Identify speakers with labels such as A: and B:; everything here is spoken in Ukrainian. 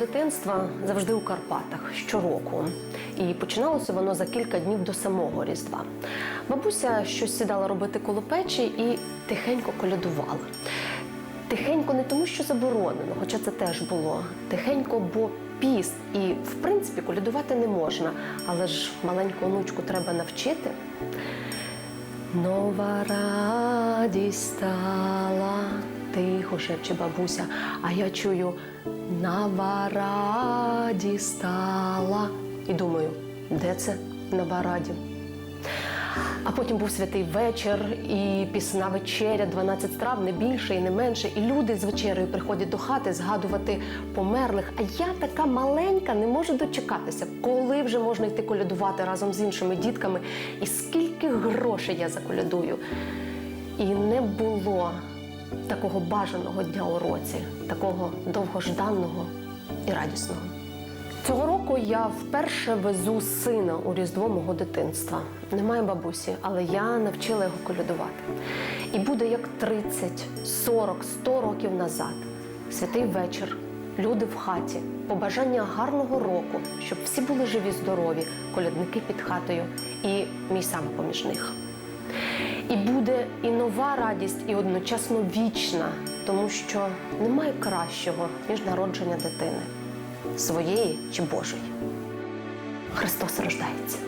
A: дитинства завжди у Карпатах щороку. І починалося воно за кілька днів до самого Різдва. Бабуся щось сідала робити коло печі і тихенько колядувала. Тихенько не тому, що заборонено, хоча це теж було. Тихенько, бо піст, і в принципі колядувати не можна, але ж маленьку онучку треба навчити. Нова радість стала, тихо шепче бабуся, а я чую нова радість стала. І думаю, де це нова раді? А потім був святий вечір і пісна вечеря, 12 страв, не більше і не менше. І люди з вечерею приходять до хати згадувати померлих. А я така маленька, не можу дочекатися, коли вже можна йти колядувати разом з іншими дітками, і скільки грошей я заколядую. І не було такого бажаного дня у році, такого довгожданого і радісного. Цього року я вперше везу сина у різдво мого дитинства. Немає бабусі, але я навчила його колядувати. І буде як 30, 40, 100 років назад. Святий вечір, люди в хаті, побажання гарного року, щоб всі були живі, здорові, колядники під хатою і мій сам поміж них. І буде і нова радість, і одночасно вічна, тому що немає кращого, ніж народження дитини своєї чи Божої. Христос рождається.